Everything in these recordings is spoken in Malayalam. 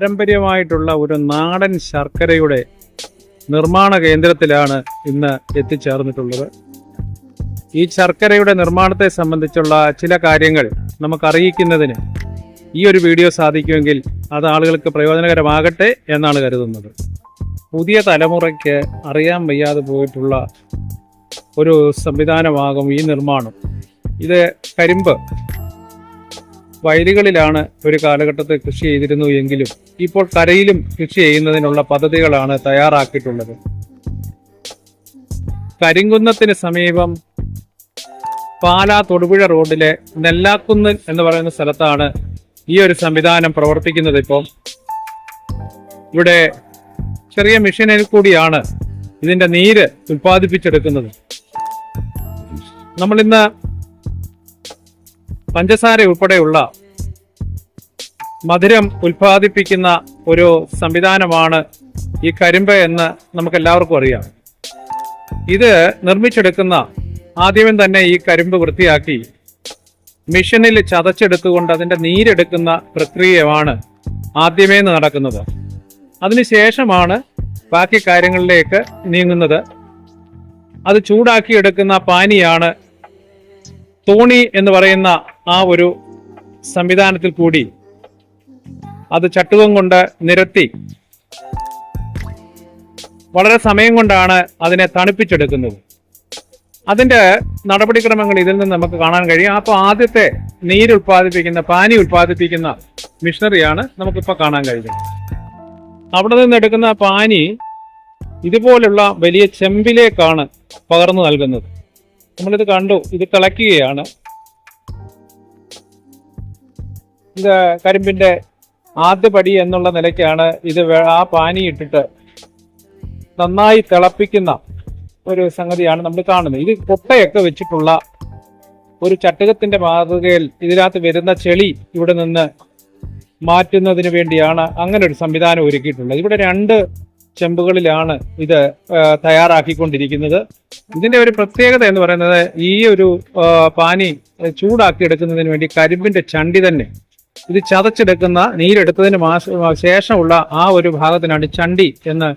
പാരമ്പര്യമായിട്ടുള്ള ഒരു നാടൻ ശർക്കരയുടെ നിർമ്മാണ കേന്ദ്രത്തിലാണ് ഇന്ന് എത്തിച്ചേർന്നിട്ടുള്ളത്. ഈ ശർക്കരയുടെ നിർമ്മാണത്തെ സംബന്ധിച്ചുള്ള ചില കാര്യങ്ങൾ നമുക്ക് അറിയിക്കുന്നതിന് ഈ ഒരു വീഡിയോ സാധിക്കുമെങ്കിൽ അത് ആളുകൾക്ക് പ്രയോജനകരമാകട്ടെ എന്നാണ് കരുതുന്നത്. പുതിയ തലമുറയ്ക്ക് അറിയാൻ വയ്യാതെ പോയിട്ടുള്ള ഒരു സംവിധാനമാകും ഈ നിർമ്മാണം. ഇത് കരിമ്പ് വയലുകളിലാണ് ഒരു കാലഘട്ടത്തിൽ കൃഷി ചെയ്തിരുന്നു എങ്കിലും ഇപ്പോൾ കരയിലും കൃഷി ചെയ്യുന്നതിനുള്ള പദ്ധതികളാണ് തയ്യാറാക്കിയിട്ടുള്ളത്. കരിങ്കുന്നത്തിന് സമീപം പാലാ തൊടുപുഴ റോഡിലെ നെല്ലാക്കുന്ന് എന്ന് പറയുന്ന സ്ഥലത്താണ് ഈ ഒരു സംവിധാനം പ്രവർത്തിക്കുന്നത് ഇപ്പം ഇവിടെ ചെറിയ മെഷീനിൽ കൂടിയാണ് ഇതിന്റെ നീര് ഉൽപ്പാദിപ്പിച്ചെടുക്കുന്നത്. നമ്മൾ ഇന്ന് പഞ്ചസാര ഉൾപ്പെടെയുള്ള മധുരം ഉൽപ്പാദിപ്പിക്കുന്ന ഒരു സംവിധാനമാണ് ഈ കരിമ്പ് എന്ന് നമുക്ക് എല്ലാവർക്കും അറിയാം. ഇത് നിർമ്മിച്ചെടുക്കുന്ന ആദ്യമേ തന്നെ ഈ കരിമ്പ് വൃത്തിയാക്കി മിഷനിൽ ചതച്ചെടുത്തുകൊണ്ട് അതിന്റെ നീരെടുക്കുന്ന പ്രക്രിയയാണ് ആദ്യമേ നടക്കുന്നത്. അതിനുശേഷമാണ് ബാക്കി കാര്യങ്ങളിലേക്ക് നീങ്ങുന്നത്. അത് ചൂടാക്കി എടുക്കുന്ന പാനിയാണ് തോണി എന്ന് പറയുന്ന ആ ഒരു സംവിധാനത്തിൽ കൂടി അത് ചട്ടുകം കൊണ്ട് നിരത്തി. വളരെ സമയം കൊണ്ടാണ് അതിനെ തണുപ്പിച്ചെടുക്കുന്നത്. അതിന്റെ നടപടിക്രമങ്ങൾ ഇതിൽ നിന്ന് നമുക്ക് കാണാൻ കഴിയും. അപ്പോൾ ആദ്യത്തെ നീര് ഉൽപ്പാദിപ്പിക്കുന്ന പാനി ഉൽപ്പാദിപ്പിക്കുന്ന മിഷണറിയാണ് നമുക്കിപ്പോൾ കാണാൻ കഴിയുന്നത്. അവിടെ നിന്ന് എടുക്കുന്ന പാനി ഇതുപോലുള്ള വലിയ ചെമ്പിലേക്കാണ് പകർന്നു നൽകുന്നത്. നമ്മളിത് കണ്ടു ഇത് തിളയ്ക്കുകയാണ്. ഇത് കരിമ്പിന്റെ ആദ്യ പടി എന്നുള്ള നിലയ്ക്കാണ് ഇത് ആ പാനി ഇട്ടിട്ട് നന്നായി തിളപ്പിക്കുന്ന ഒരു സംഗതിയാണ് നമ്മൾ കാണുന്നത്. ഇത് കൊട്ടയൊക്കെ വെച്ചിട്ടുള്ള ഒരു ചട്ടുകത്തിന്റെ മാതൃകയിൽ ഇതിനകത്ത് വരുന്ന ചെളി ഇവിടെ നിന്ന് മാറ്റുന്നതിന് വേണ്ടിയാണ് അങ്ങനെ ഒരു സംവിധാനം ഒരുക്കിയിട്ടുള്ളത്. ഇവിടെ രണ്ട് ചെമ്പുകളിലാണ് ഇത് തയ്യാറാക്കിക്കൊണ്ടിരിക്കുന്നത്. ഇതിന്റെ ഒരു പ്രത്യേകത എന്ന് പറയുന്നത് ഈ ഒരു പാനി ചൂടാക്കി എടുക്കുന്നതിന് വേണ്ടി കരിമ്പിന്റെ ചണ്ടി തന്നെ ഇത് ചതച്ചെടുക്കുന്ന നീരെടുത്തതിന് ശേഷമുള്ള ആ ഒരു ഭാഗത്തിനാണ് ചണ്ടി എന്ന്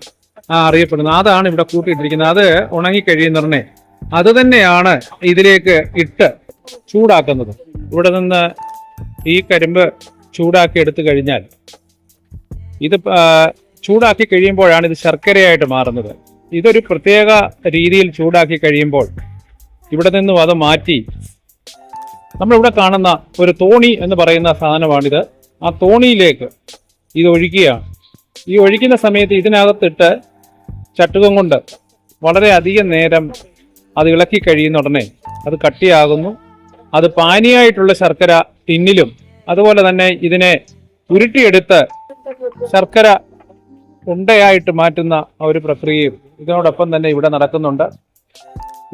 അറിയപ്പെടുന്നത്. അതാണ് ഇവിടെ കൂട്ടിയിട്ടിരിക്കുന്നത്. അത് ഉണങ്ങിക്കഴിയുന്നതിനെ അത് തന്നെയാണ് ഇതിലേക്ക് ഇട്ട് ചൂടാക്കുന്നത്. ഇവിടെ നിന്ന് ഈ കരിമ്പ് ചൂടാക്കി എടുത്തു കഴിഞ്ഞാൽ ഇത് ചൂടാക്കി കഴിയുമ്പോഴാണ് ഇത് ശർക്കരയായിട്ട് മാറുന്നത്. ഇതൊരു പ്രത്യേക രീതിയിൽ ചൂടാക്കി കഴിയുമ്പോൾ ഇവിടെ നിന്നും അത് മാറ്റി നമ്മളിവിടെ കാണുന്ന ഒരു തോണി എന്ന് പറയുന്ന സാധനമാണിത്. ആ തോണിയിലേക്ക് ഇത് ഒഴിക്കുകയാണ്. ഈ ഒഴിക്കുന്ന സമയത്ത് ഇതിനകത്തിട്ട് ചട്ടുകം കൊണ്ട് വളരെ അധികം നേരം അത് ഇളക്കി കഴിയുന്ന ഉടനെ അത് കട്ടിയാകുന്നു. അത് പാനിയായിട്ടുള്ള ശർക്കര ടിന്നിലും അതുപോലെ തന്നെ ഇതിനെ ഉരുട്ടിയെടുത്ത് ശർക്കര ഉണ്ടയായിട്ട് മാറ്റുന്ന ഒരു പ്രക്രിയയും ഇതിനോടൊപ്പം തന്നെ ഇവിടെ നടക്കുന്നുണ്ട്.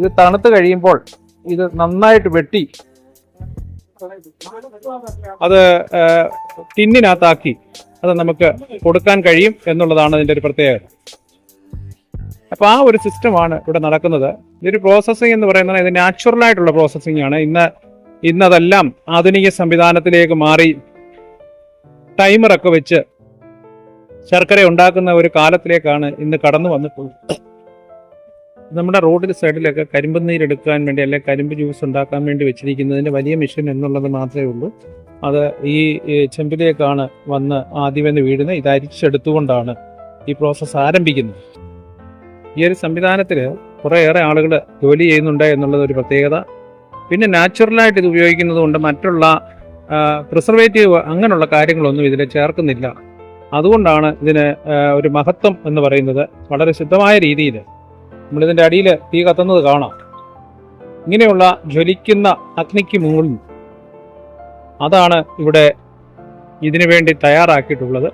ഇത് തണുത്ത് കഴിയുമ്പോൾ ഇത് നന്നായിട്ട് വെട്ടി അത് ടിന്നിനകത്താക്കി. അത് നമുക്ക് കൊടുക്കാൻ കഴിയും എന്നുള്ളതാണ് അതിന്റെ ഒരു പ്രത്യേകത. അപ്പൊ ആ ഒരു സിസ്റ്റമാണ് ഇവിടെ നടക്കുന്നത്. ഇതൊരു പ്രോസസ്സിംഗ് എന്ന് പറയുന്നത് ഇത് നാച്ചുറൽ ആയിട്ടുള്ള പ്രോസസ്സിംഗ് ആണ്. ഇന്ന് ഇന്നതെല്ലാം ആധുനിക സംവിധാനത്തിലേക്ക് മാറി ടൈമറൊക്കെ വെച്ച് ശർക്കര ഉണ്ടാക്കുന്ന ഒരു കാലത്തിലേക്കാണ് ഇന്ന് കടന്നു വന്നിട്ടുള്ളത്. നമ്മുടെ റോഡിൽ സൈഡിലൊക്കെ കരിമ്പ് നീരെടുക്കാൻ വേണ്ടി അല്ലെങ്കിൽ കരിമ്പ് ജ്യൂസ് ഉണ്ടാക്കാൻ വേണ്ടി വെച്ചിരിക്കുന്നതിന്റെ വലിയ മിഷൻ എന്നുള്ളത് മാത്രമേ ഉള്ളൂ. അത് ഈ ചെമ്പിലേക്കാണ് വന്ന് ആദ്യമേ വീഴുന്നത്. ഇത് അരിച്ചെടുത്തുകൊണ്ടാണ് ഈ പ്രോസസ്സ് ആരംഭിക്കുന്നത്. ഈ ഒരു സംവിധാനത്തിൽ കുറേയേറെ ആളുകൾ ജോലി ചെയ്യുന്നുണ്ട് എന്നുള്ളത് ഒരു പ്രത്യേകത. പിന്നെ നാച്ചുറലായിട്ട് ഇത് ഉപയോഗിക്കുന്നത് കൊണ്ട് മറ്റുള്ള പ്രിസർവേറ്റീവ് അങ്ങനെയുള്ള കാര്യങ്ങളൊന്നും ഇതിൽ ചേർക്കുന്നില്ല. അതുകൊണ്ടാണ് ഇതിന് ഒരു മഹത്വം എന്ന് പറയുന്നത് വളരെ ശുദ്ധമായ രീതിയിൽ നമ്മളിതിന്റെ അടിയിൽ തീ കത്തുന്നത് കാണാം. ഇങ്ങനെയുള്ള ജ്വലിക്കുന്ന അഗ്നിക്ക് മുകളിൽ അതാണ് ഇവിടെ ഇതിനു വേണ്ടി തയ്യാറാക്കിയിട്ടുള്ളത്.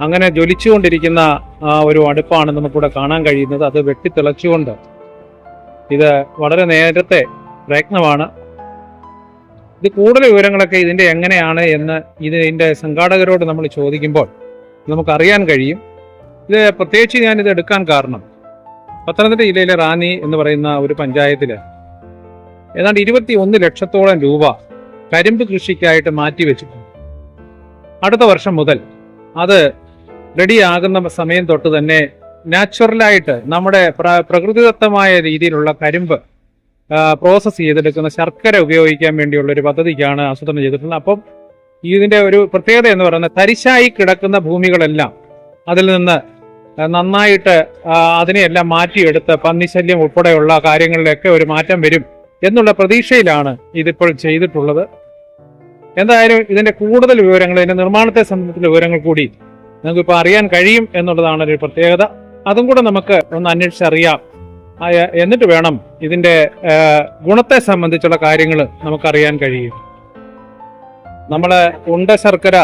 അങ്ങനെ ജ്വലിച്ചുകൊണ്ടിരിക്കുന്ന ആ ഒരു അടുപ്പാണ് നമുക്കിവിടെ കാണാൻ കഴിയുന്നത്. അത് വെട്ടിത്തിളച്ചുകൊണ്ട് ഇത് വളരെ നേരത്തെ പ്രയത്നമാണ്. ഇത് കൂടുതൽ വിവരങ്ങളൊക്കെ ഇതിന്റെ എങ്ങനെയാണ് എന്ന് ഇതിന്റെ സംഘാടകരോട് നമ്മൾ ചോദിക്കുമ്പോൾ നമുക്കറിയാൻ കഴിയും. ഇത് പ്രത്യേകിച്ച് ഞാനിത് എടുക്കാൻ കാരണം പത്തനംതിട്ട ജില്ലയിലെ റാന്നി എന്ന് പറയുന്ന ഒരു പഞ്ചായത്തിൽ ഏതാണ്ട് ഇരുപത്തി ഒന്ന് ലക്ഷത്തോളം രൂപ കരിമ്പ് കൃഷിക്കായിട്ട് മാറ്റി വെച്ചിട്ടുണ്ട്. അടുത്ത വർഷം മുതൽ അത് റെഡിയാകുന്ന സമയം തൊട്ട് തന്നെ നാച്ചുറലായിട്ട് നമ്മുടെ പ്ര- പ്രകൃതിദത്തമായ രീതിയിലുള്ള കരിമ്പ് പ്രോസസ്സ് ചെയ്തെടുക്കുന്ന ശർക്കര ഉപയോഗിക്കാൻ വേണ്ടിയുള്ള ഒരു പദ്ധതിക്കാണ് ആസൂത്രണം ചെയ്തിട്ടുള്ളത്. അപ്പം ഇതിന്റെ ഒരു പ്രത്യേകത എന്ന് പറയുന്നത് തരിശായി കിടക്കുന്ന ഭൂമികളെല്ലാം അതിൽ നിന്ന് നന്നായിട്ട് അതിനെയെല്ലാം മാറ്റിയെടുത്ത് പന്നിശല്യം ഉൾപ്പെടെയുള്ള കാര്യങ്ങളിലൊക്കെ ഒരു മാറ്റം വരും എന്നുള്ള പ്രതീക്ഷയിലാണ് ഇതിപ്പോൾ ചെയ്തിട്ടുള്ളത്. എന്തായാലും ഇതിന്റെ കൂടുതൽ വിവരങ്ങൾ ഇതിന്റെ നിർമ്മാണത്തെ സംബന്ധിച്ച വിവരങ്ങൾ കൂടി നമുക്ക് ഇപ്പൊ അറിയാൻ കഴിയും എന്നുള്ളതാണ് ഒരു പ്രത്യേകത. അതും കൂടെ നമുക്ക് ഒന്ന് അന്വേഷിച്ചറിയാം. എന്നിട്ട് വേണം ഇതിന്റെ ഗുണത്തെ സംബന്ധിച്ചുള്ള കാര്യങ്ങൾ നമുക്കറിയാൻ കഴിയും. നമ്മൾ ഉണ്ട ശർക്കര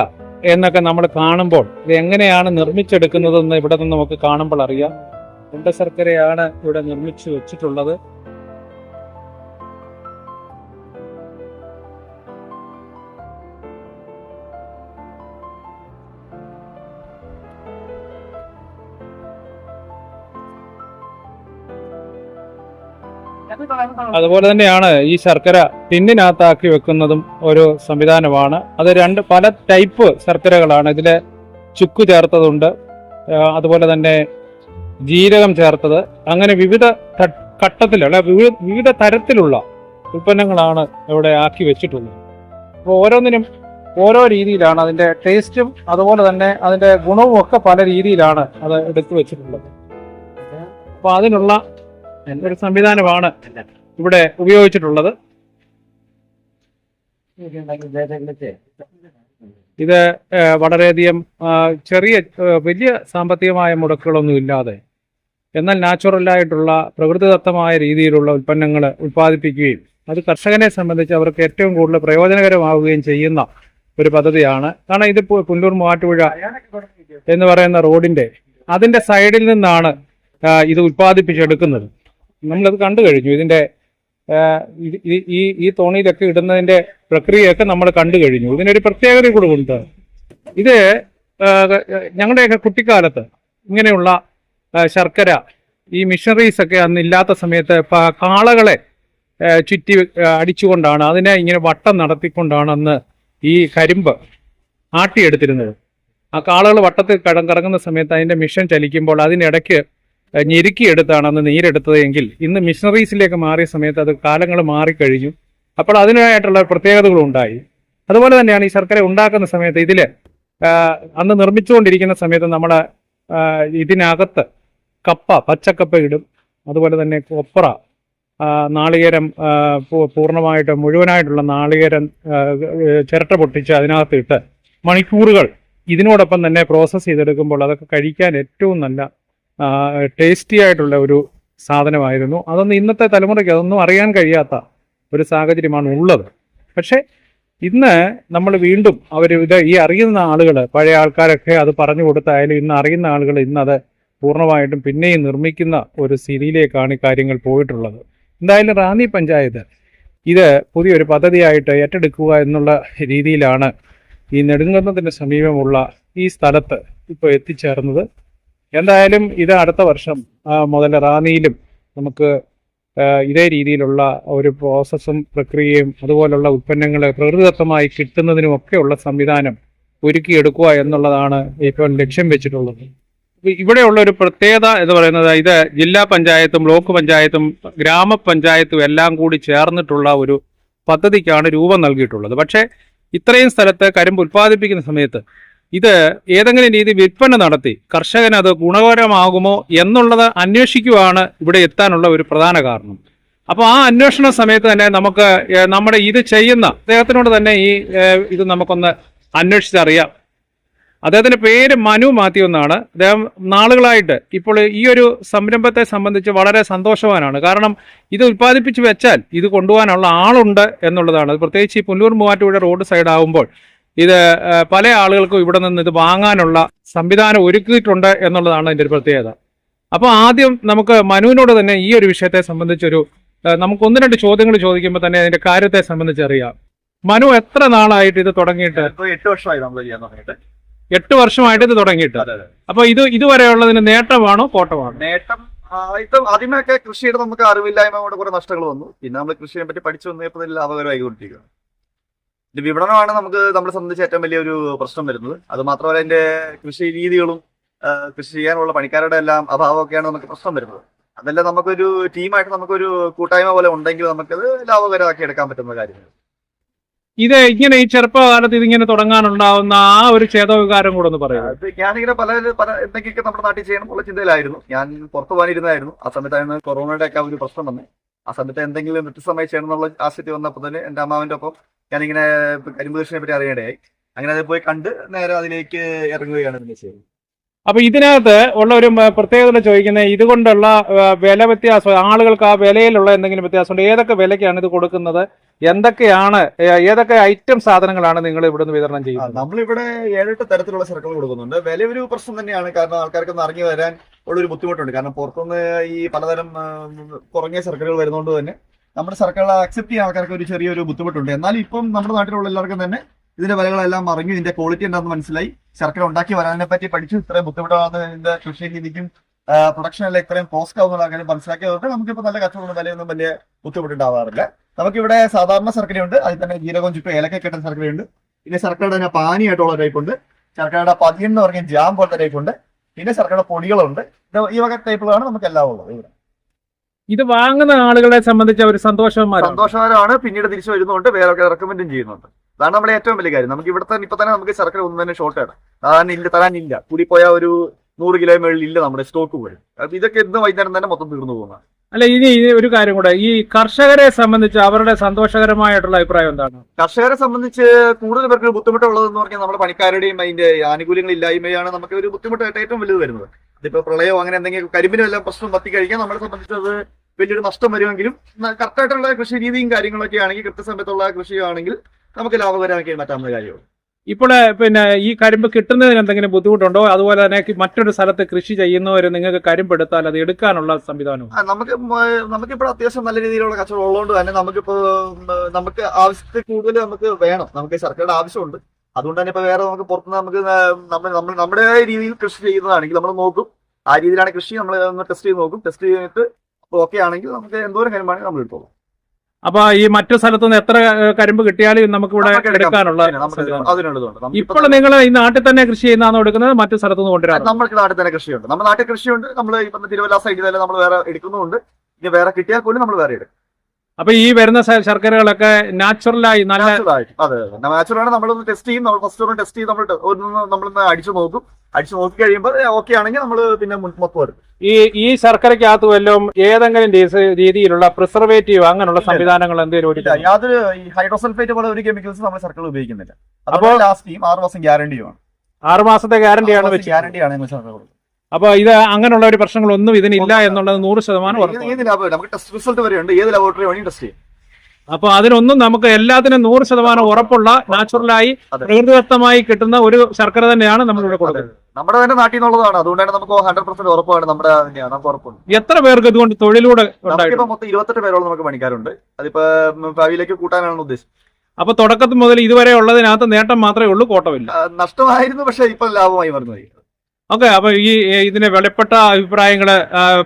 എന്നൊക്കെ നമ്മൾ കാണുമ്പോൾ ഇത് എങ്ങനെയാണ് നിർമ്മിച്ചെടുക്കുന്നതെന്ന് ഇവിടെ നിന്ന് നമുക്ക് കാണുമ്പോൾ അറിയാം. ഉണ്ട ശർക്കരയാണ് ഇവിടെ നിർമ്മിച്ചു വെച്ചിട്ടുള്ളത്. അതുപോലെ തന്നെയാണ് ഈ ശർക്കര ടിന്നിനകത്താക്കി വെക്കുന്നതും ഒരു സംവിധാനമാണ്. അത് രണ്ട് പല ടൈപ്പ് ശർക്കരകളാണ്. ഇതിൽ ചുക്ക് ചേർത്തതുണ്ട് അതുപോലെ തന്നെ ജീരകം ചേർത്തത്. അങ്ങനെ വിവിധ ഘട്ടത്തിലുള്ള വിവിധ വിവിധ തരത്തിലുള്ള ഉൽപ്പന്നങ്ങളാണ് ഇവിടെ ആക്കി വെച്ചിട്ടുള്ളത്. അപ്പോൾ ഓരോന്നിനും ഓരോ രീതിയിലാണ് അതിന്റെ ടേസ്റ്റും അതുപോലെ തന്നെ അതിന്റെ ഗുണവും ഒക്കെ പല രീതിയിലാണ് അത് എടുത്തു വെച്ചിട്ടുള്ളത്. അപ്പോൾ അതിനുള്ള ഒരു സംവിധാനമാണ് ഇവിടെ ഉപയോഗിച്ചിട്ടുള്ളത്. ഇത് വളരെയധികം ചെറിയ വലിയ സാമ്പത്തികമായ മുടക്കുകളൊന്നും ഇല്ലാതെ എന്നാൽ നാച്ചുറലായിട്ടുള്ള പ്രകൃതിദത്തമായ രീതിയിലുള്ള ഉൽപ്പന്നങ്ങൾ ഉൽപ്പാദിപ്പിക്കുകയും അത് കർഷകനെ സംബന്ധിച്ച് അവർക്ക് ഏറ്റവും കൂടുതൽ പ്രയോജനകരമാവുകയും ചെയ്യുന്ന ഒരു പദ്ധതിയാണ്. കാരണം ഇത് പുല്ലൂർ മൂവാറ്റുപുഴ എന്ന് പറയുന്ന റോഡിന്റെ അതിന്റെ സൈഡിൽ നിന്നാണ് ഇത് ഉൽപ്പാദിപ്പിച്ചെടുക്കുന്നത്. നമ്മളത് കണ്ടു കഴിഞ്ഞു. ഇതിന്റെ ഈ- ഈ തോണിയിലൊക്കെ ഇടുന്നതിന്റെ പ്രക്രിയയൊക്കെ നമ്മൾ കണ്ടു കഴിഞ്ഞു. ഇതിനൊരു പ്രത്യേകത കൂടെ ഉണ്ട്. ഇത് ഞങ്ങളുടെയൊക്കെ കുട്ടിക്കാലത്ത് ഇങ്ങനെയുള്ള ശർക്കര ഈ മിഷനറീസ് ഒക്കെ അന്ന് ഇല്ലാത്ത സമയത്ത് കാളകളെ ചുറ്റി അടിച്ചുകൊണ്ടാണ് അതിനെ ഇങ്ങനെ വട്ടം നടത്തിക്കൊണ്ടാണ് അന്ന് ഈ കരിമ്പ് ആട്ടിയെടുത്തിരുന്നത്. ആ കാളകൾ വട്ടത്തിൽ കടം കറങ്ങുന്ന സമയത്ത് അതിന്റെ മിഷൻ ചലിക്കുമ്പോൾ അതിനിടയ്ക്ക് ഞെരുക്കിയെടുത്താണ് അന്ന് നീരെടുത്തത് എങ്കിൽ. ഇന്ന് മിഷണറീസിലേക്ക് മാറിയ സമയത്ത് അത് കാലങ്ങൾ മാറിക്കഴിഞ്ഞു. അപ്പോൾ അതിനായിട്ടുള്ള പ്രത്യേകതകളും ഉണ്ടായി. അതുപോലെ തന്നെയാണ് ഈ ശർക്കര ഉണ്ടാക്കുന്ന സമയത്ത് ഇതിൽ അന്ന് നിർമ്മിച്ചുകൊണ്ടിരിക്കുന്ന സമയത്ത് നമ്മൾ ഇതിനകത്ത് കപ്പ പച്ചക്കപ്പ ഇടും. അതുപോലെ തന്നെ കൊപ്ര നാളികേരം പൂർണമായിട്ട് മുഴുവനായിട്ടുള്ള നാളികേരം ചിരട്ട പൊട്ടിച്ച് അതിനകത്ത് ഇട്ട് മണിക്കൂറുകൾ ഇതിനോടൊപ്പം തന്നെ പ്രോസസ്സ് ചെയ്തെടുക്കുമ്പോൾ അതൊക്കെ കഴിക്കാൻ ഏറ്റവും നല്ല ടേസ്റ്റി ആയിട്ടുള്ള ഒരു സാധനമായിരുന്നു. അതൊന്നും ഇന്നത്തെ തലമുറയ്ക്ക് അതൊന്നും അറിയാൻ കഴിയാത്ത ഒരു സാഹചര്യമാണ് ഉള്ളത്. പക്ഷേ ഇന്ന് നമ്മൾ വീണ്ടും അവർ ഇത് ഈ അറിയുന്ന ആളുകൾ പഴയ ആൾക്കാരൊക്കെ അത് പറഞ്ഞു കൊടുത്തായാലും ഇന്ന് അറിയുന്ന ആളുകൾ ഇന്നത് പൂർണമായിട്ടും പിന്നെയും നിർമ്മിക്കുന്ന ഒരു സ്ഥിതിയിലേക്കാണ് ഈ കാര്യങ്ങൾ പോയിട്ടുള്ളത്. എന്തായാലും റാന്നി പഞ്ചായത്ത് ഇത് പുതിയൊരു പദ്ധതിയായിട്ട് ഏറ്റെടുക്കുക എന്നുള്ള രീതിയിലാണ് ഈ നെടുങ്കന്നത്തിന് സമീപമുള്ള ഈ സ്ഥലത്ത് ഇപ്പോൾ എത്തിച്ചേർന്നത്. എന്തായാലും ഇത് അടുത്ത വർഷം മുതൽ റാന്നിയിലും നമുക്ക് ഇതേ രീതിയിലുള്ള ഒരു പ്രോസസ്സും പ്രക്രിയയും അതുപോലുള്ള ഉൽപ്പന്നങ്ങൾ പ്രകൃതിദത്തമായി കിട്ടുന്നതിനും ഒക്കെയുള്ള സംവിധാനം ഒരുക്കിയെടുക്കുക എന്നുള്ളതാണ് ഇപ്പോൾ ലക്ഷ്യം വെച്ചിട്ടുള്ളത്. ഇവിടെയുള്ള ഒരു പ്രത്യേകത എന്ന് പറയുന്നത് ഇത് ജില്ലാ പഞ്ചായത്തും ബ്ലോക്ക് പഞ്ചായത്തും ഗ്രാമപഞ്ചായത്തും എല്ലാം കൂടി ചേർന്നിട്ടുള്ള ഒരു പദ്ധതിക്കാണ് രൂപം നൽകിയിട്ടുള്ളത്. പക്ഷേ ഇത്രയും സ്ഥലത്ത് കരിമ്പ് ഉൽപ്പാദിപ്പിക്കുന്ന സമയത്ത് ഇത് ഏതെങ്കിലും രീതി വിൽപ്പന നടത്തി കർഷകന് അത് ഗുണകരമാകുമോ എന്നുള്ളത് അന്വേഷിക്കുവാണ് ഇവിടെ എത്താനുള്ള ഒരു പ്രധാന കാരണം. അപ്പോൾ ആ അന്വേഷണ സമയത്ത് തന്നെ നമുക്ക് നമ്മുടെ ഇത് ചെയ്യുന്ന അദ്ദേഹത്തിനോട് തന്നെ ഈ ഇത് നമുക്കൊന്ന് അന്വേഷിച്ചറിയാം. അദ്ദേഹത്തിന്റെ പേര് മനു മാത്യു എന്നാണ്. അദ്ദേഹം നാളുകളായിട്ട് ഇപ്പോൾ ഈ ഒരു സംരംഭത്തെ സംബന്ധിച്ച് വളരെ സന്തോഷവാനാണ്. കാരണം ഇത് ഉൽപ്പാദിപ്പിച്ച് വെച്ചാൽ ഇത് കൊണ്ടുപോകാനുള്ള ആളുണ്ട് എന്നുള്ളതാണ്. പ്രത്യേകിച്ച് ഈ പുല്ലൂർ മൂവാറ്റുപുഴ റോഡ് സൈഡ് ആകുമ്പോൾ ഇത് പല ആളുകൾക്കും ഇവിടെ നിന്ന് ഇത് വാങ്ങാനുള്ള സംവിധാനം ഒരുക്കിയിട്ടുണ്ട് എന്നുള്ളതാണ് അതിന്റെ ഒരു പ്രത്യേകത. അപ്പോൾ ആദ്യം നമുക്ക് മനുവിനോട് തന്നെ ഈ ഒരു വിഷയത്തെ സംബന്ധിച്ചൊരു നമുക്ക് ഒന്ന് രണ്ട് ചോദ്യങ്ങൾ ചോദിക്കുമ്പോൾ തന്നെ അതിന്റെ കാര്യത്തെ സംബന്ധിച്ച് അറിയാം. മനു എത്ര നാളായിട്ട് ഇത് തുടങ്ങിയിട്ട്? എട്ട് വർഷമായി നമ്മൾ ചെയ്യാൻ തുടങ്ങിയിട്ട്. എട്ട് വർഷമായിട്ട് ഇത് തുടങ്ങിയിട്ട്. അപ്പൊ ഇത് ഇതുവരെയുള്ളതിന് നേട്ടമാണോ കോട്ടമാണോ? നേട്ടം ഇപ്പം ആദ്യമേ ആദ്യമൊക്കെ കൃഷിയുടെ നമുക്ക് അറിവില്ലായ്മ കൊണ്ട് കുറെ നഷ്ടങ്ങൾ വന്നു. പിന്നെ നമ്മൾ കൃഷിയെ പറ്റി പഠിച്ചു വന്നപ്പോൾ ലാഭകരമായി കൊണ്ടിരിക്കുകയാണ് വിപണനമാണ് നമുക്ക് നമ്മളെ സംബന്ധിച്ച് ഏറ്റവും വലിയൊരു പ്രശ്നം വരുന്നത്. അത് മാത്രമല്ല അതിന്റെ കൃഷി രീതികളും കൃഷി ചെയ്യാനുള്ള പണിക്കാരുടെ എല്ലാം അഭാവമൊക്കെയാണ് നമുക്ക് പ്രശ്നം വരുന്നത്. അതെല്ലാം നമുക്കൊരു ടീമായിട്ട് നമുക്കൊരു കൂട്ടായ്മ പോലെ ഉണ്ടെങ്കിൽ നമുക്കത് ലാഭകരമാക്കി എടുക്കാൻ പറ്റുന്ന കാര്യങ്ങൾ. ഇത് ഇങ്ങനെ ഈ ചെറുപ്പകാലത്ത് ഇതിങ്ങനെ തുടങ്ങാനുണ്ടാവുന്ന ആ ഒരു ക്ഷേത്രവികാരം കൂടെ ഒന്ന് പറയാം ഞാനിങ്ങനെ പല പല എന്തെങ്കിലുമൊക്കെ നമ്മുടെ നാട്ടിൽ ചെയ്യണം എന്നുള്ള ചിന്തയിലായിരുന്നു. ഞാൻ പുറത്തു പോകാനിരുന്നായിരുന്നു ആ സമയത്താണ് കൊറോണയുടെ ഒക്കെ ഒരു പ്രശ്നം വന്നത് ആ സമയത്ത് എന്തെങ്കിലും വ്യത്യസ്തമായി ചെയ്യണം എന്നുള്ള ആശയത്തിൽ വന്നപ്പോൾ തന്നെ എന്റെ അമ്മാവിന്റെ ഒപ്പം ഞാനിങ്ങനെ കരിമ്പ് കൃഷിനെ പറ്റി അറിയണേ. അങ്ങനെ അത് പോയി കണ്ട് നേരെ അതിലേക്ക് ഇറങ്ങുകയാണ് അപ്പൊ ഇതിനകത്ത് ഉള്ള ഒരു പ്രത്യേകത ചോദിക്കുന്നത് ഇതുകൊണ്ടുള്ള വില വ്യത്യാസം ആളുകൾക്ക് ആ വിലയിലുള്ള എന്തെങ്കിലും വ്യത്യാസമുണ്ട്? ഏതൊക്കെ വിലയ്ക്കാണ് ഇത് കൊടുക്കുന്നത്? എന്തൊക്കെയാണ് ഏതൊക്കെ ഐറ്റം സാധനങ്ങളാണ് നിങ്ങൾ ഇവിടെ നിന്ന് വിതരണം ചെയ്യുന്നത്? നമ്മളിവിടെ ഏഴെട്ട് തരത്തിലുള്ള സർക്കിൾ കൊടുക്കുന്നുണ്ട്. വില ഒരു പ്രശ്നം തന്നെയാണ്. കാരണം ആൾക്കാർക്ക് ഒന്ന് ഇറങ്ങി വരാൻ ഉള്ളൊരു ബുദ്ധിമുട്ടുണ്ട്. കാരണം പുറത്തുനിന്ന് ഈ പലതരം കുറഞ്ഞ സർക്കിളുകൾ വരുന്നതുകൊണ്ട് തന്നെ നമ്മുടെ സർക്കാർ അക്സെപ്റ്റ് ചെയ്യാൻ ആൾക്കാർക്ക് ഒരു ചെറിയൊരു ബുദ്ധിമുട്ടുണ്ട്. എന്നാലും ഇപ്പം നമ്മുടെ നാട്ടിലുള്ള എല്ലാവർക്കും തന്നെ ഇതിന്റെ വിലകളെല്ലാം അറിഞ്ഞു ഇതിന്റെ ക്വാളിറ്റി എന്താണെന്ന് മനസ്സിലായി. ശർക്കര ഉണ്ടാക്കി വരാനെ പറ്റി പഠിച്ചു ഇത്രയും ബുദ്ധിമുട്ടാണ് കൃഷി രീതിക്കും പ്രൊഡക്ഷൻ എല്ലാം ഇത്രയും കോസ്റ്റ് ആവുന്നുള്ള കാര്യം മനസ്സിലാക്കിയതുകൊണ്ട് നമുക്കിപ്പോൾ നല്ല കച്ചവടം വിലയൊന്നും വലിയ ബുദ്ധിമുട്ടുണ്ടാവാറില്ല. നമുക്കിവിടെ സാധാരണ ശർക്കരയുണ്ട്. അതിൽ തന്നെ ജീരകം ചുറ്റും ഏലക്ക കിട്ടുന്ന ശർക്കരയുണ്ട്. പിന്നെ ശർക്കരയുടെ തന്നെ പാനിയായിട്ടുള്ള ടൈപ്പ് ഉണ്ട്. ശർക്കരയുടെ പതിയെന്ന് പറഞ്ഞ ജാം പോലത്തെ ടൈപ്പ് ഉണ്ട്. പിന്നെ ശർക്കരയുടെ പൊടികളുണ്ട്. ഈ വക ടൈപ്പുകളാണ് നമുക്ക് എല്ലാം ഉള്ളത് ഇവിടെ. ഇത് വാങ്ങുന്ന ആളുകളെ സംബന്ധിച്ച് അവർ സന്തോഷവന്മാരാണ്. സന്തോഷകരമാണ് പിന്നീട് തിരിച്ചു വരുന്നുണ്ട് വേറെ റെക്കമെൻഡും ചെയ്യുന്നുണ്ട്. അതാണ് നമ്മുടെ ഏറ്റവും വലിയ കാര്യം. നമുക്ക് ഇവിടെ തന്നെ ഇപ്പൊ തന്നെ നമുക്ക് ശർക്കര ഒന്നും തന്നെ ഷോർട്ട് ആണ്. അതാണ് ഇല്ല തരാനില്ല. കൂടിപ്പോയ ഒരു നൂറ് കിലോ മേളിൽ ഇല്ല നമ്മുടെ സ്റ്റോക്ക് പോലും. ഇതൊക്കെ ഇന്ന് വൈകുന്നേരം തന്നെ മൊത്തം തീർന്നു പോകുന്നതാണ്. അല്ല ഇനി ഒരു കാര്യം കൂടെ. ഈ കർഷകരെ സംബന്ധിച്ച് അവരുടെ സന്തോഷകരമായിട്ടുള്ള അഭിപ്രായം എന്താണ്? കർഷകരെ സംബന്ധിച്ച് കൂടുതൽ പേർക്ക് ബുദ്ധിമുട്ടുള്ളതെന്ന് പറഞ്ഞാൽ നമ്മുടെ പണിക്കാരുടെയും അതിന്റെ ആനുകൂല്യങ്ങൾ ഇല്ലായ്മയാണ് നമുക്ക് ഒരു ബുദ്ധിമുട്ടായിട്ട് ഏറ്റവും വലുത് വരുന്നത്. ഇതിപ്പോ പ്രളയോ അങ്ങനെ എന്തെങ്കിലും കരിമ്പിനും എല്ലാം പ്രശ്നം പറ്റി കഴിഞ്ഞാൽ നമ്മളെ സംബന്ധിച്ച് അത് വലിയൊരു നഷ്ടം വരുമെങ്കിലും കറക്റ്റായിട്ടുള്ള കൃഷി രീതിയും കാര്യങ്ങളൊക്കെ ആണെങ്കിൽ കൃത്യസമയത്തുള്ള കൃഷിയാണെങ്കിൽ നമുക്ക് ലാഭകരമാക്കി മാറ്റാവുന്ന കാര്യമാണ് ഇപ്പോൾ പിന്നെ ഈ കരിമ്പ് കിട്ടുന്നതിന് എന്തെങ്കിലും ബുദ്ധിമുട്ടുണ്ടോ? അതുപോലെ തന്നെ മറ്റൊരു സ്ഥലത്ത് കൃഷി ചെയ്യുന്നവർ നിങ്ങൾക്ക് കരിമ്പ് എടുത്താൽ അത് എടുക്കാനുള്ള സംവിധാനം നമുക്ക് നമുക്കിപ്പോൾ അത്യാവശ്യം നല്ല രീതിയിലുള്ള കച്ചവടം ഉള്ളതുകൊണ്ട് തന്നെ നമുക്കിപ്പോ നമുക്ക് ആവശ്യത്തിൽ കൂടുതൽ നമുക്ക് വേണം. നമുക്ക് സർക്കാരുടെ ആവശ്യമുണ്ട്. അതുകൊണ്ട് തന്നെ ഇപ്പൊ വേറെ നമുക്ക് പുറത്തുനിന്ന് നമുക്ക് നമ്മൾ നമ്മൾ നമ്മുടെ രീതിയിൽ കൃഷി ചെയ്യുന്നതാണെങ്കിൽ നമ്മൾ നോക്കും. ആ രീതിയിലാണ് കൃഷി നമ്മൾ ടെസ്റ്റ് ചെയ്ത് നോക്കും. ടെസ്റ്റ് ചെയ്തിട്ട് ഓക്കെ ആണെങ്കിൽ നമുക്ക് എന്തോരം കാര്യമാണെങ്കിൽ നമ്മൾ എടുത്തോളാം. അപ്പൊ ഈ മറ്റു സ്ഥലത്തുനിന്ന് എത്ര കരിമ്പ് കിട്ടിയാലും നമുക്ക് ഇവിടെ. എടുക്കാനുള്ള ഇപ്പോൾ നിങ്ങൾ ഈ നാട്ടിൽ തന്നെ കൃഷി ചെയ്യുന്നതാണോ എടുക്കുന്നത്? മറ്റു സ്ഥലത്തുനിന്ന് നിന്ന് നമുക്ക് നമ്മൾക്ക് നാട്ടിൽ തന്നെ കൃഷിയുണ്ട്. നമ്മുടെ നാട്ടിൽ കൃഷിയുണ്ട്. നമ്മൾ ഇപ്പം തിരുവല്ല സൈഡിൽ തന്നെ നമ്മൾ വേറെ എടുക്കുന്നുണ്ട് ഇനി വേറെ കിട്ടിയാൽ പോലും നമ്മൾ വേറെ എടുക്കും. അപ്പൊ ഈ വരുന്ന ശർക്കരകളൊക്കെ നാച്ചുറലായി നല്ല അതെ ആണ് നമ്മളൊന്ന് ടെസ്റ്റ് ചെയ്യും. നമ്മൾ ഫസ്റ്റ് ഒന്ന് ടെസ്റ്റ് ചെയ്ത് നമ്മൾ ഒന്ന് നമ്മളൊന്ന് അടിച്ചു നോക്കും. അടിച്ചു നോക്കി കഴിയുമ്പോൾ ഓക്കെ ആണെങ്കിൽ നമ്മൾ പിന്നെ മൊത്തം എടുക്കും. ഈ ഈ ശർക്കരയ്ക്കകത്ത് വല്ലതും ഏതെങ്കിലും രീതിയിലുള്ള പ്രിസർവേറ്റീവ് അങ്ങനെയുള്ള. സംവിധാനങ്ങൾ എന്തെങ്കിലും യാതൊരു ഹൈഡ്രോസൾഫേറ്റ് പോലെ ഒരു കെമിക്കൽസ് നമ്മൾ സർക്കിൾ ഉപയോഗിക്കുന്നില്ല. അപ്പോൾ ലാസ്റ്റ് ആറ് മാസം ഗ്യാരണ്ടിയുമാണ് ആറ് മാസത്തെ ഗ്യാരണ്ടിയാണ് ഗ്യാരണ്ടിയാണ് അപ്പൊ ഇത് അങ്ങനെയുള്ള ഒരു പ്രശ്നങ്ങളൊന്നും ഇതിനില്ല എന്നുള്ളത് നൂറ് ശതമാനം നമുക്ക് ടെസ്റ്റ് റിസൾട്ട് വരെയുണ്ട്. ഏത് ലബോറട്ടറി വേണമെങ്കിൽ ടെസ്റ്റ് ചെയ്യും. അപ്പൊ അതിനൊന്നും നമുക്ക് എല്ലാത്തിനും നൂറ് ശതമാനം ഉറപ്പുള്ള നാച്ചുറലായി. പ്രകൃതിദത്തമായി കിട്ടുന്ന ഒരു ശർക്കര തന്നെയാണ് നമ്മൾ ഇവിടെ കൊടുക്കുന്നത്. നമ്മുടെ തന്നെ നാട്ടിൽ നിന്നുള്ളതാണ് അതുകൊണ്ടാണ് നമുക്ക് ഹൺഡ്രഡ് പെർസെന്റ് ഉറപ്പാണ് നമ്മുടെ നമുക്ക് ഉറപ്പുണ്ട്. എത്ര പേർക്ക് ഇതുകൊണ്ട് തൊഴിലൂടെ നമുക്കിപ്പോ മൊത്തം ഇരുപത്തെട്ട് പേരോളം നമുക്ക് പണിക്കാരുണ്ട്. അതിപ്പോ ഭാവിയിലേക്ക് കൂട്ടാനാണ് ഉദ്ദേശം അപ്പൊ തുടക്കത്തിൽ മുതൽ ഇതുവരെ ഉള്ളതിനകത്ത് നേട്ടം മാത്രമേ ഉള്ളൂ കോട്ടമില്ല. നഷ്ടമായിരുന്നു പക്ഷെ ഇപ്പൊ ലാഭമായി വരുന്നത് ഓക്കെ അപ്പൊ ഈ ഇതിന്റെ ഇതിന് വെളിപ്പെട്ട അഭിപ്രായങ്ങൾ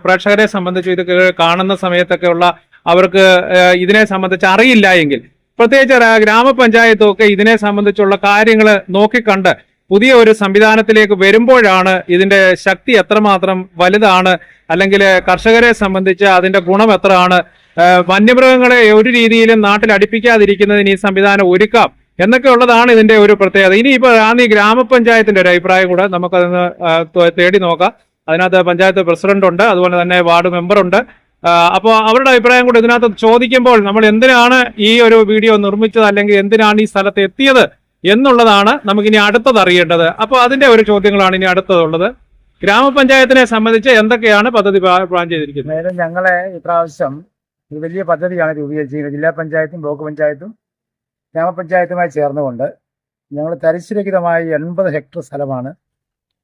പ്രേക്ഷകരെ സംബന്ധിച്ച് ഇത് കാണുന്ന സമയത്തൊക്കെ ഉള്ള അവർക്ക് ഇതിനെ സംബന്ധിച്ച് അറിയില്ല എങ്കിൽ. പ്രത്യേകിച്ച് ഗ്രാമപഞ്ചായത്തൊക്കെ ഇതിനെ സംബന്ധിച്ചുള്ള കാര്യങ്ങൾ നോക്കിക്കണ്ട്. പുതിയ ഒരു സംവിധാനത്തിലേക്ക് വരുമ്പോഴാണ് ഇതിന്റെ ശക്തി എത്രമാത്രം വലുതാണ് അല്ലെങ്കിൽ കർഷകരെ സംബന്ധിച്ച് അതിന്റെ ഗുണം എത്രയാണ് ആ, വന്യമൃഗങ്ങളെ ഒരു രീതിയിലും നാട്ടിൽ അടുപ്പിക്കാതിരിക്കുന്നതിന് ഈ സംവിധാനം ഒരുക്കാം എന്നൊക്കെ ഉള്ളതാണ് ഇതിന്റെ ഒരു പ്രത്യേകത. ഇനി ഇനിയിപ്പോ ഈ ഗ്രാമപഞ്ചായത്തിന്റെ ഒരു അഭിപ്രായം കൂടെ നമുക്കതൊന്ന് തേടി നോക്കാം. അതിനകത്ത് പഞ്ചായത്ത് പ്രസിഡന്റ് ഉണ്ട് അതുപോലെ തന്നെ വാർഡ് മെമ്പർ ഉണ്ട് അപ്പോൾ അവരുടെ അഭിപ്രായം കൂടെ ഇതിനകത്ത് ചോദിക്കുമ്പോൾ നമ്മൾ എന്തിനാണ് ഈ ഒരു വീഡിയോ നിർമ്മിച്ചത് അല്ലെങ്കിൽ എന്തിനാണ് ഈ സ്ഥലത്ത് എത്തിയത് എന്നുള്ളതാണ് നമുക്കിനി അടുത്തത് അറിയേണ്ടത്. അപ്പോൾ അതിന്റെ ഒരു ചോദ്യങ്ങളാണ് ഇനി അടുത്തതുള്ളത്. ഗ്രാമപഞ്ചായത്തിനെ സംബന്ധിച്ച് എന്തൊക്കെയാണ് പദ്ധതി പ്ലാൻ ചെയ്തിരിക്കുന്നത്? അതായത് ഞങ്ങളെ ഇപ്രാവശ്യം ഒരു വലിയ പദ്ധതിയാണ് രൂപീകരിച്ചിരിക്കുന്നത്. ജില്ലാ പഞ്ചായത്തും ബ്ലോക്ക് പഞ്ചായത്തും ഗ്രാമപഞ്ചായത്തുമായി ചേർന്നുകൊണ്ട് ഞങ്ങൾ തരിശുരഹിതമായി എൺപത് ഹെക്ടർ സ്ഥലമാണ്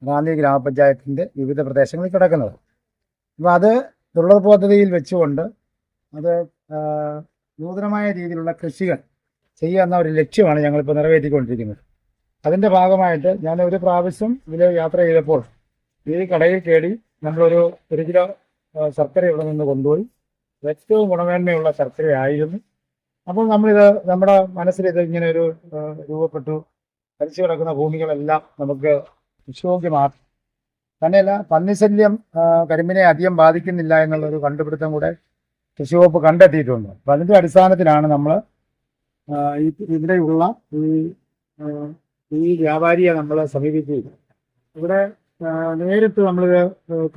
റാന്നി ഗ്രാമപഞ്ചായത്തിന്റെ വിവിധ പ്രദേശങ്ങളിൽ കിടക്കുന്നത്. അപ്പോൾ അത് തൊഴിലുറപ്പ് പദ്ധതിയിൽ വെച്ചുകൊണ്ട് അത് നൂതനമായ രീതിയിലുള്ള കൃഷികൾ ചെയ്യാമെന്ന ഒരു ലക്ഷ്യമാണ് ഞങ്ങളിപ്പോൾ നിറവേറ്റിക്കൊണ്ടിരിക്കുന്നത്. അതിന്റെ ഭാഗമായിട്ട് ഞാൻ ഒരു പ്രാവശ്യം ഇതിൽ യാത്ര ചെയ്തപ്പോൾ ഈ കടയിൽ കയറി നമ്മളൊരു ഒരു കിലോ ശർക്കര ഇവിടെ നിന്ന് കൊണ്ടുപോയി. ഏറ്റവും ഗുണമേന്മയുള്ള ശർക്കരയായിരുന്നു അപ്പോൾ നമ്മളിത് നമ്മുടെ മനസ്സിൽ ഇത് ഇങ്ങനെ ഒരു രൂപപ്പെട്ടു തരിച്ചു കിടക്കുന്ന ഭൂമികളെല്ലാം നമുക്ക് നിക്ഷോഗ്യമാക്കും തന്നെയല്ല പന്നിശല്യം കരിമ്പിനെ അധികം ബാധിക്കുന്നില്ല എന്നുള്ളൊരു കണ്ടുപിടുത്തം കൂടെ കൃഷി വകുപ്പ് കണ്ടെത്തിയിട്ടുണ്ട്. അപ്പം അതിന്റെ അടിസ്ഥാനത്തിലാണ് നമ്മൾ ഇവിടെയുള്ള ഈ ഈ വ്യാപാരിയെ നമ്മൾ സമീപിക്കുകയും ഇവിടെ നേരിട്ട് നമ്മൾ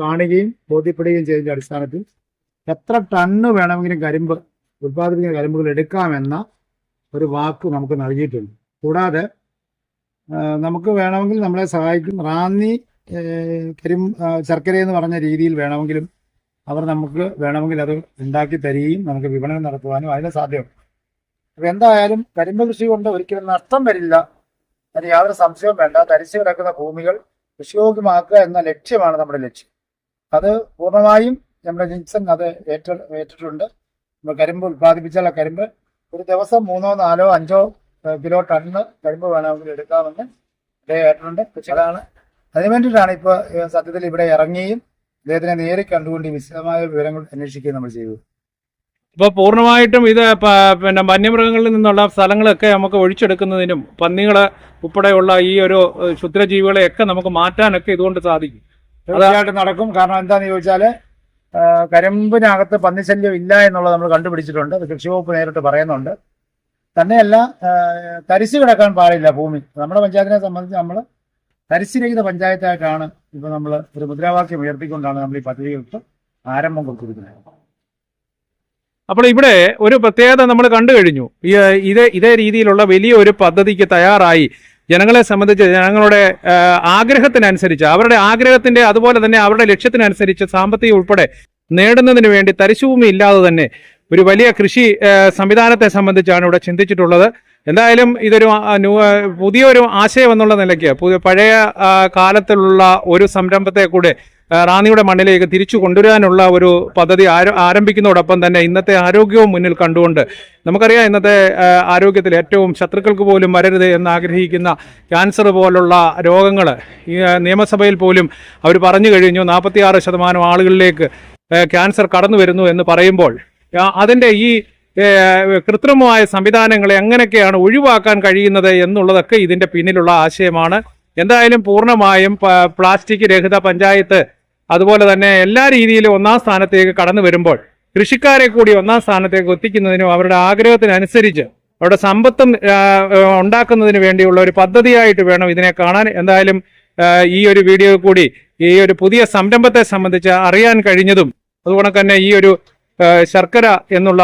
കാണുകയും ബോധ്യപ്പെടുകയും ചെയ്തതിന്റെ അടിസ്ഥാനത്തിൽ എത്ര ടണ്ണ് വേണമെങ്കിലും കരിമ്പ് ഉൽപ്പാദിപ്പിക്കുന്ന കരിമ്പുകൾ എടുക്കാമെന്ന ഒരു വാക്ക് നമുക്ക് നൽകിയിട്ടുണ്ട്. കൂടാതെ നമുക്ക് വേണമെങ്കിൽ നമ്മളെ സഹായിക്കും. റാന്നി കരിം ശർക്കര എന്ന് പറഞ്ഞ രീതിയിൽ വേണമെങ്കിലും അവർ നമുക്ക് വേണമെങ്കിൽ അത് ഉണ്ടാക്കി തരികയും നമുക്ക് വിപണനം നടത്തുവാനും അതിന് സാധ്യമുണ്ട് അപ്പൊ എന്തായാലും കരിമ്പ് കൃഷി കൊണ്ട് ഒരിക്കലും നഷ്ടം വരില്ല. അതിന് യാതൊരു സംശയവും വേണ്ട. തരിച്ചു കിടക്കുന്ന ഭൂമികൾ കൃഷിയോഗ്യമാക്കുക എന്ന ലക്ഷ്യമാണ് നമ്മുടെ ലക്ഷ്യം. അത് പൂർണമായും നമ്മുടെ ജിൻസൺ അത് ഏറ്റ ഏറ്റിട്ടുണ്ട്. കരിമ്പ് ഉത്പാദിപ്പിച്ചാൽ കരിമ്പ് ഒരു ദിവസം മൂന്നോ നാലോ അഞ്ചോ കിലോ ടണ്ണ് കരിമ്പ് വേണമെങ്കിൽ എടുക്കാമെന്ന് അദ്ദേഹം ഏറ്റിട്ടുണ്ട്. അതാണ് അതിനു വേണ്ടിയിട്ടാണ് ഇപ്പോൾ സത്യത്തിൽ ഇവിടെ ഇറങ്ങിയും അദ്ദേഹത്തിനെ നേരിൽ കണ്ടുകൊണ്ട് വിശദമായ വിവരങ്ങൾ അന്വേഷിക്കുകയും നമ്മൾ ചെയ്തത്. ഇപ്പൊ പൂർണമായിട്ടും ഇത് പിന്നെ വന്യമൃഗങ്ങളിൽ നിന്നുള്ള സ്ഥലങ്ങളൊക്കെ നമുക്ക് ഒഴിച്ചെടുക്കുന്നതിനും പന്നികൾ ഉൾപ്പെടെയുള്ള ഈ ഒരു ക്ഷുദ്രജീവികളെ ക്ഷുദ്രജീവികളെയൊക്കെ നമുക്ക് മാറ്റാനൊക്കെ ഇതുകൊണ്ട് സാധിക്കും. തീർച്ചയായിട്ടും നടക്കും. കാരണം എന്താന്ന് ചോദിച്ചാൽ ആ, കരിമ്പിനകത്ത് പന്നിശല്യം ഇല്ല എന്നുള്ളത് നമ്മൾ കണ്ടുപിടിച്ചിട്ടുണ്ട്. അത് കൃഷി വകുപ്പ് നേരിട്ട് പറയുന്നുണ്ട്. തന്നെയല്ല തരിശ് കിടക്കാൻ പാടില്ല ഭൂമി. നമ്മുടെ പഞ്ചായത്തിനെ സംബന്ധിച്ച് നമ്മൾ തരിശുരഹിത പഞ്ചായത്തായിട്ടാണ് ഇപ്പൊ നമ്മൾ ഒരു മുദ്രാവാക്യം ഉയർത്തിക്കൊണ്ടാണ് നമ്മൾ ഈ പദ്ധതികൾക്ക് ആരംഭം കൊടുത്തിരിക്കുന്നത്. അപ്പോൾ ഇവിടെ ഒരു പ്രത്യേകത നമ്മൾ കണ്ടു കഴിഞ്ഞു. ഇതേ ഇതേ രീതിയിലുള്ള വലിയ ഒരു പദ്ധതിക്ക് തയ്യാറായി. ജനങ്ങളെ സംബന്ധിച്ച് ജനങ്ങളുടെ ആഗ്രഹത്തിനനുസരിച്ച് അവരുടെ ആഗ്രഹത്തിന്റെ അതുപോലെ തന്നെ അവരുടെ ലക്ഷ്യത്തിനനുസരിച്ച് സാമ്പത്തികം ഉൾപ്പെടെ നേടുന്നതിന് വേണ്ടി തരിശുഭൂമി ഇല്ലാതെ തന്നെ ഒരു വലിയ കൃഷി സംവിധാനത്തെ സംബന്ധിച്ചാണ് ഇവിടെ ചിന്തിച്ചിട്ടുള്ളത്. എന്തായാലും ഇതൊരു പുതിയൊരു ആശയം എന്നുള്ള നിലയ്ക്ക് പഴയ കാലത്തിലുള്ള ഒരു സംരംഭത്തെ കൂടെ റാന്നിയുടെ മണ്ണിലേക്ക് തിരിച്ചു കൊണ്ടുവരാനുള്ള ഒരു പദ്ധതി ആര- ആരംഭിക്കുന്നതോടൊപ്പം തന്നെ ഇന്നത്തെ ആരോഗ്യവും മുന്നിൽ കണ്ടുകൊണ്ട് നമുക്കറിയാം ഇന്നത്തെ ആരോഗ്യത്തിൽ ഏറ്റവും ശത്രുക്കൾക്ക് പോലും വരരുത് എന്ന് ആഗ്രഹിക്കുന്ന ക്യാൻസർ പോലുള്ള രോഗങ്ങൾ നിയമസഭയിൽ പോലും അവർ പറഞ്ഞു കഴിഞ്ഞു. നാൽപ്പത്തിയാറ് ശതമാനം ആളുകളിലേക്ക് ക്യാൻസർ കടന്നു വരുന്നു എന്ന് പറയുമ്പോൾ അതിന്റെ ഈ കൃത്രിമമായ സംവിധാനങ്ങളെ എങ്ങനെയൊക്കെയാണ് ഒഴിവാക്കാൻ കഴിയുന്നത് എന്നുള്ളതൊക്കെ ഇതിന്റെ പിന്നിലുള്ള ആശയമാണ്. എന്തായാലും പൂർണമായും പ്ലാസ്റ്റിക് രഹിത പഞ്ചായത്ത് അതുപോലെ തന്നെ എല്ലാ രീതിയിലും ഒന്നാം സ്ഥാനത്തേക്ക് കടന്നു വരുമ്പോൾ കൃഷിക്കാരെ കൂടി ഒന്നാം സ്ഥാനത്തേക്ക് എത്തിക്കുന്നതിനും അവരുടെ ആഗ്രഹത്തിനനുസരിച്ച് അവരുടെ സമ്പത്തും ഉണ്ടാക്കുന്നതിന് വേണ്ടിയുള്ള ഒരു പദ്ധതിയായിട്ട് വേണം ഇതിനെ കാണാൻ. എന്തായാലും ഈ ഒരു വീഡിയോ കൂടി ഈ ഒരു പുതിയ സംരംഭത്തെ സംബന്ധിച്ച് അറിയാൻ കഴിഞ്ഞതും അതുകൊണ്ട് തന്നെ ഈ ഒരു ശർക്കര എന്നുള്ള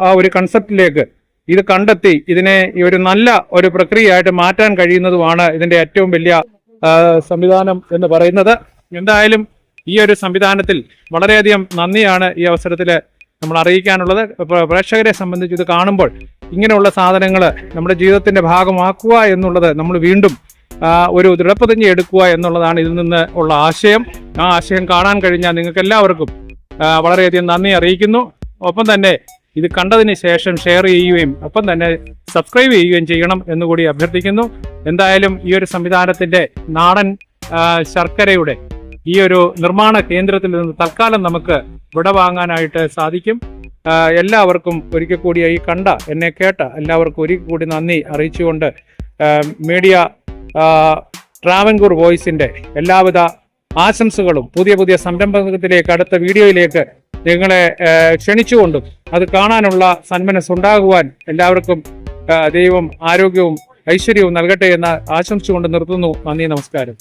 ആ- ഒരു കൺസെപ്റ്റിലേക്ക് ഇത് കണ്ടെത്തി ഇതിനെ ഒരു നല്ല ഒരു പ്രക്രിയയായിട്ട് മാറ്റാൻ കഴിയുന്നതുമാണ് ഇതിന്റെ ഏറ്റവും വലിയ സംവിധാനം എന്ന് പറയുന്നത്. എന്തായാലും ഈ ഒരു സംവിധാനത്തിൽ വളരെയധികം നന്ദിയാണ് ഈ അവസരത്തിൽ നമ്മൾ അറിയിക്കാനുള്ളത്. പ്രേക്ഷകരെ സംബന്ധിച്ച് ഇത് കാണുമ്പോൾ ഇങ്ങനെയുള്ള സാധനങ്ങൾ നമ്മുടെ ജീവിതത്തിന്റെ ഭാഗമാക്കുക എന്നുള്ളത് നമ്മൾ വീണ്ടും ഒരു ദൃഢപ്രതിജ്ഞ എടുക്കുക എന്നുള്ളതാണ് ഇതിൽ നിന്ന് ഉള്ള ആശയം. ആ ആശയം കാണാൻ കഴിഞ്ഞാൽ നിങ്ങൾക്ക് എല്ലാവർക്കും വളരെയധികം നന്ദി അറിയിക്കുന്നു. ഒപ്പം തന്നെ ഇത് കണ്ടതിന് ശേഷം ഷെയർ ചെയ്യുകയും ഒപ്പം തന്നെ സബ്സ്ക്രൈബ് ചെയ്യുകയും ചെയ്യണം എന്നുകൂടി അഭ്യർത്ഥിക്കുന്നു. എന്തായാലും ഈ ഒരു സംവിധാനത്തിന്റെ നാടൻ ശർക്കരയുടെ ഈ ഒരു നിർമ്മാണ കേന്ദ്രത്തിൽ നിന്ന് തൽക്കാലം നമുക്ക് വിട വാങ്ങാനായിട്ട് സാധിക്കും. എല്ലാവർക്കും ഒരിക്കൽ കൂടി ഈ കണ്ട എന്നെ കേട്ട എല്ലാവർക്കും ഒരിക്കൽ കൂടി നന്ദി അറിയിച്ചുകൊണ്ട് മീഡിയ ട്രാവൻകൂർ വോയിസിന്റെ എല്ലാവിധ ആശംസകളും പുതിയ പുതിയ സംരംഭത്തിലേക്ക് അടുത്ത വീഡിയോയിലേക്ക് നിങ്ങളെ ക്ഷണിച്ചുകൊണ്ടും അത് കാണാനുള്ള സന്മനസ് ഉണ്ടാകുവാൻ എല്ലാവർക്കും ദൈവം ആരോഗ്യവും ഐശ്വര്യവും നൽകട്ടെ എന്ന് ആശംസിച്ചുകൊണ്ട് നിർത്തുന്നു. നന്ദി നമസ്കാരം.